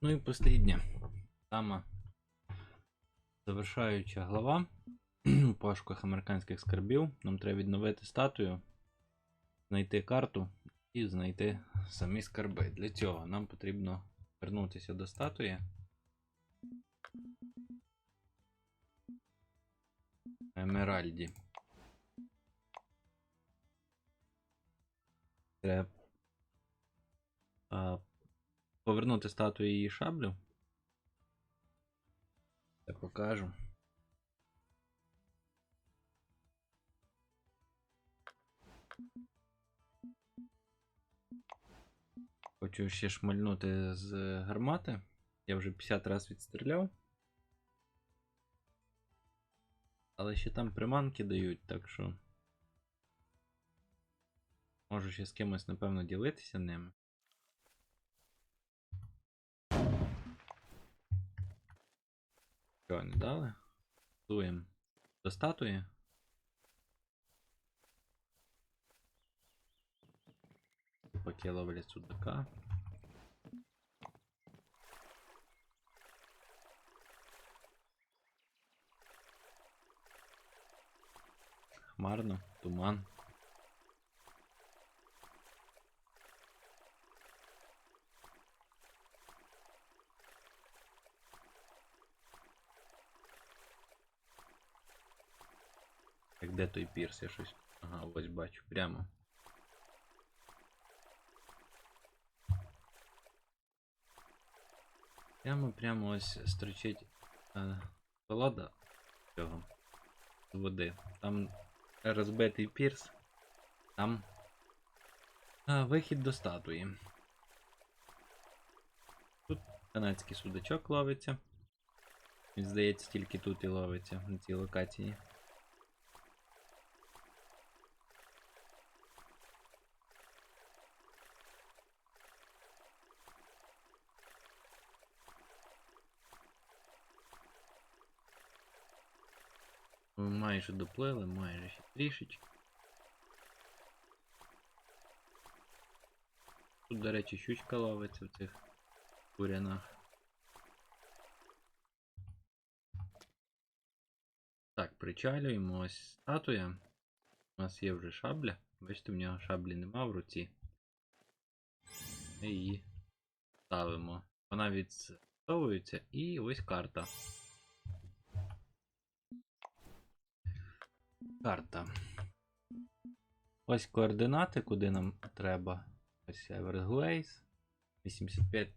Ну і последня. Сама завершаюча глава у пошуках американських скарбів. Нам треба відновити статую, знайти карту і знайти самі скарби. Для цього нам потрібно вернутися до статуї. Емеральді. Треба повернути статую її шаблю. Я покажу. Хочу ще шмальнути з гармати. Я вже 50 разів відстріляв. Але ще там приманки дають, так що. Можу ще з кимось, напевно, ділитися ними. Що, не дали? Дуємо до статуї. Поки ловлять судака. Хмарно, туман. Де той пірс? Я щось. Ага, ось бачу, прямо. Прямо прямо ось строчить е, колода цього з води. Там розбитий пірс, там е, вихід до статуї. Тут канадський судачок ловиться. Він здається, тільки тут і ловиться на цій локації. Ми майже доплили, майже трішечки. Тут, до речі, щучка ловиться в цих бурянах. Так, причалюємо ось статуя. У нас є вже шабля. Бачите, в нього шаблі нема в руці. Ми її ставимо. Вона відсовується і ось карта. Карта. Ось координати, куди нам треба. Ось Everglades. 85.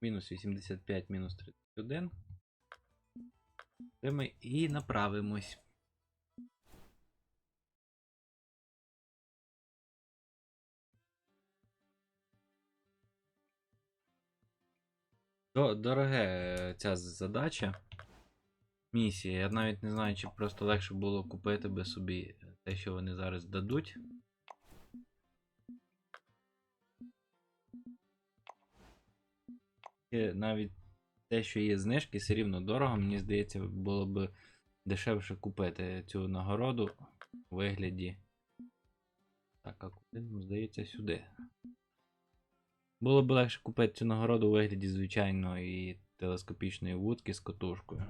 Мінус 85, мінус 31. Де ми і направимось. Дороге ця задача. Місія. Я навіть не знаю, чи просто легше було купити би собі те, що вони зараз дадуть. І навіть те, що є знижки, все рівно дорого. Мені здається, було б дешевше купити цю нагороду у вигляді. Так, а куди нам здається сюди. Було б легше купити цю нагороду у вигляді звичайної телескопічної вудки з котушкою.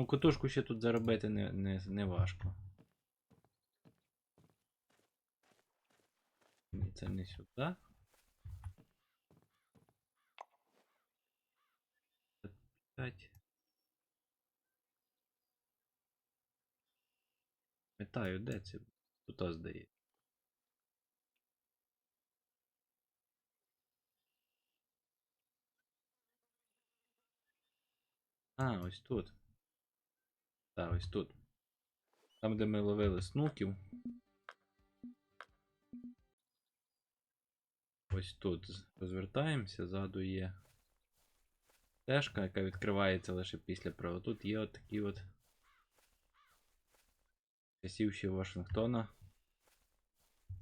Ну, котушку ще тут заробити не, не, не важко. Ні, це не сюди. Питаю, де це? Тут здає. А, ось тут. Так, ось тут. Там, де ми ловили снуків. Ось тут розвертаємося, ззаду є стежка, яка відкривається лише після права. Тут є от такі от часів Вашингтона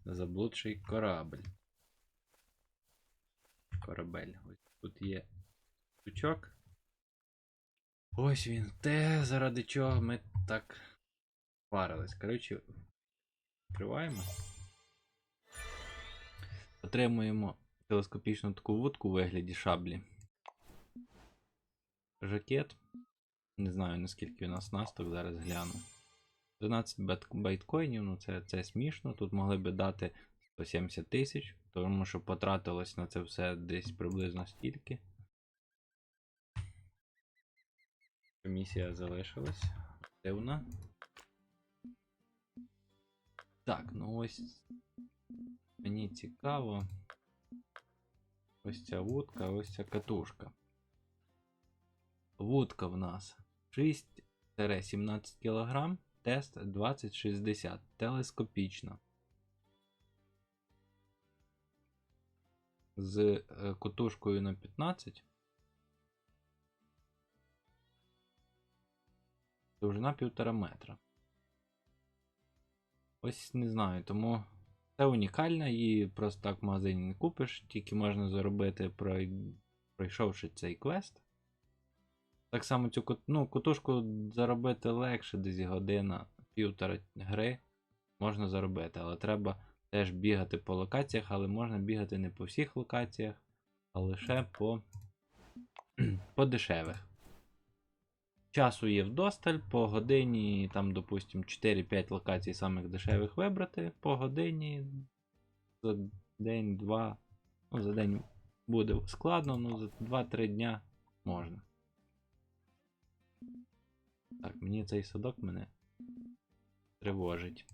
заблудший корабль. Корабель. Ось тут є стучок. Ось він те, заради чого ми так парились. Коротше, відкриваємо. Отримуємо телескопічну таку вудку у вигляді шаблі. Жакет. Не знаю наскільки він оснасток, зараз гляну. 12 байткоїнів, ну це, це смішно. Тут могли би дати 170 тисяч, тому що потратилось на це все десь приблизно стільки. Комісія залишилась. Дивна. Так, ну ось. Мені цікаво. Ось ця вудка, ось ця катушка. Вудка в нас 6-17 кг, тест 2060, телескопічна. З е, катушкою на 15. Довжина півтора метра. Ось не знаю, тому це унікальна, її просто так в магазині не купиш, тільки можна заробити, пройшовши цей квест. Так само цю ну, кутушку заробити легше, десь година, півтора гри можна заробити, але треба теж бігати по локаціях, але можна бігати не по всіх локаціях, а лише по, по дешевих. Часу є вдосталь, по годині, там, допустим, 4-5 локацій самих дешевих вибрати, по годині за день-два. Ну, за день буде складно, ну за 2-3 дня можна. Так, мені цей садок мене тривожить.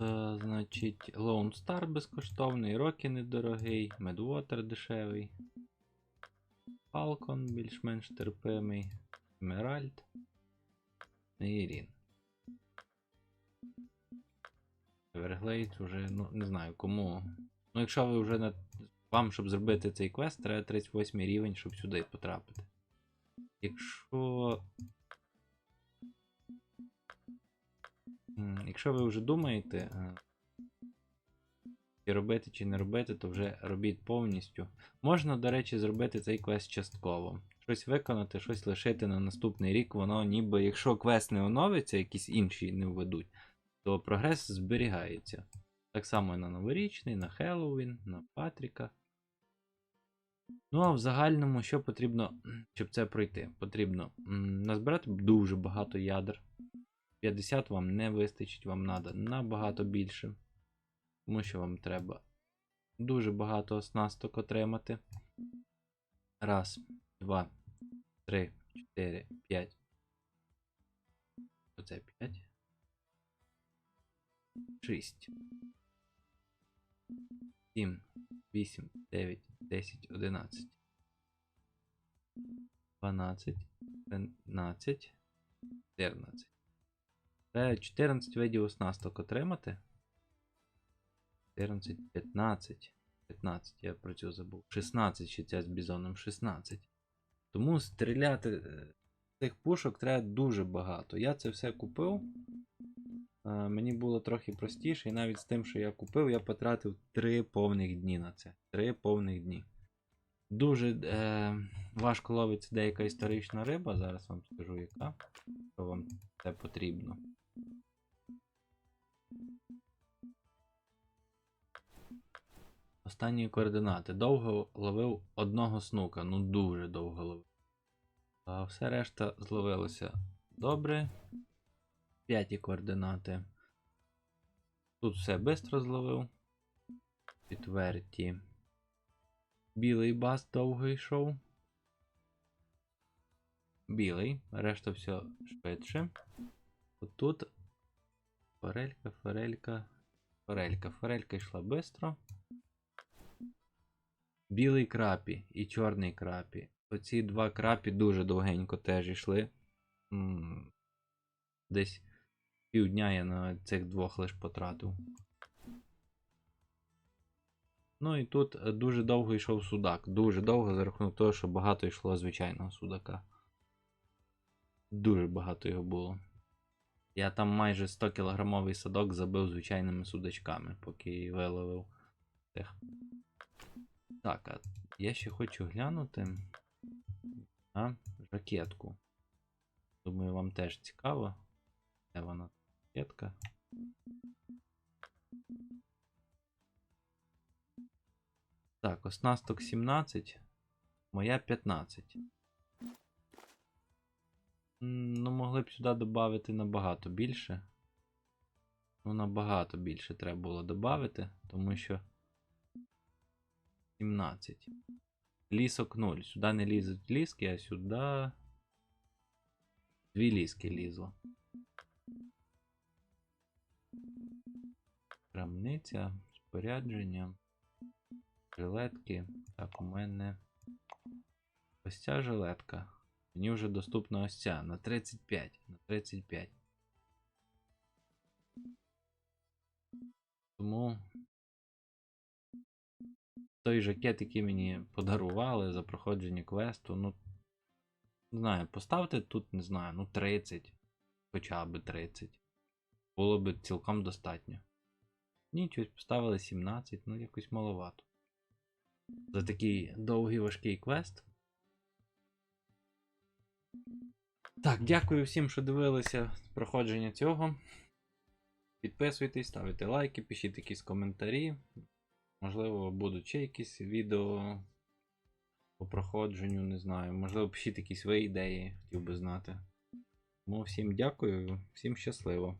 Е, значить, Lone Star безкоштовний, Rocky недорогий, Medwater дешевий. Falcon більш-менш терпимий, Emerald, Нейрін. Everglades вже, ну, не знаю кому. Ну, якщо ви вже на... вам, щоб зробити цей квест, треба 38 рівень, щоб сюди потрапити. Якщо. Якщо ви вже думаєте, чи робити, чи не робити, то вже робіть повністю. Можна, до речі, зробити цей квест частково. Щось виконати, щось лишити на наступний рік, воно ніби, якщо квест не оновиться, якісь інші не введуть, то прогрес зберігається. Так само і на новорічний, на Хеллоуін, на Патріка. Ну, а в загальному, що потрібно, щоб це пройти? Потрібно назбирати дуже багато ядер. 50 вам не вистачить, вам треба набагато більше. Тому що вам треба дуже багато оснасток отримати. Раз, два, три, чотири, п'ять. Оце п'ять. Шість. Сім, вісім, дев'ять, десять, одинадцять. Дванадцять, тринадцять, чотирнадцять. Треба 14 видів оснасток отримати. 14, 15. 15, я про цю забув. 16 ще ця з бізоном 16. Тому стріляти е, цих пушок треба дуже багато. Я це все купив. Е, Мені було трохи простіше, і навіть з тим, що я купив, я потратив 3 повних дні на це. 3 повних дні. Дуже е, важко ловиться деяка історична риба. Зараз вам скажу, яка. Що вам це потрібно. Останні координати. Довго ловив одного снука. Ну дуже довго ловив. А все решта зловилося добре. П'яті координати. Тут все швидко зловив. Четверті. Білий бас довго йшов. Білий. Решта все швидше. Отут форелька, форелька, форелька. Форелька йшла швидко. Білий крапі і чорний крапі. Оці два крапі дуже довгенько теж йшли. Десь півдня я на цих двох лиш потратив. Ну і тут е, дуже довго йшов судак. Дуже довго за рахунок того, що багато йшло звичайного судака. Дуже багато його було. Я там майже 100 кілограмовий садок забив звичайними судачками, поки виловив тих. Так, а я ще хочу глянути на ракетку. Думаю, вам теж цікаво. Де вона ракетка? Так, оснасток 17, моя 15. Ну, могли б сюди додати набагато більше. Ну, набагато більше треба було додати, тому що 17. Лісок 0. Сюди не лізуть ліски, а сюди. Дві ліски лізло. Крамниця, спорядження, жилетки. Так, у мене ось ця жилетка. Мені вже доступна ось ця на 35. На 35. Тому той жакет, який мені подарували за проходження квесту, ну. Не знаю, поставте тут, не знаю, ну 30. Хоча б 30. Було б цілком достатньо. Ні, щось поставили 17, ну якось маловато. За такий довгий важкий квест. Так, дякую всім, що дивилися проходження цього. Підписуйтесь, ставте лайки, пишіть якісь коментарі. Можливо, будуть ще якісь відео по проходженню, не знаю. Можливо, пишіть якісь свої ідеї, хотів би знати. Тому всім дякую, всім щасливо.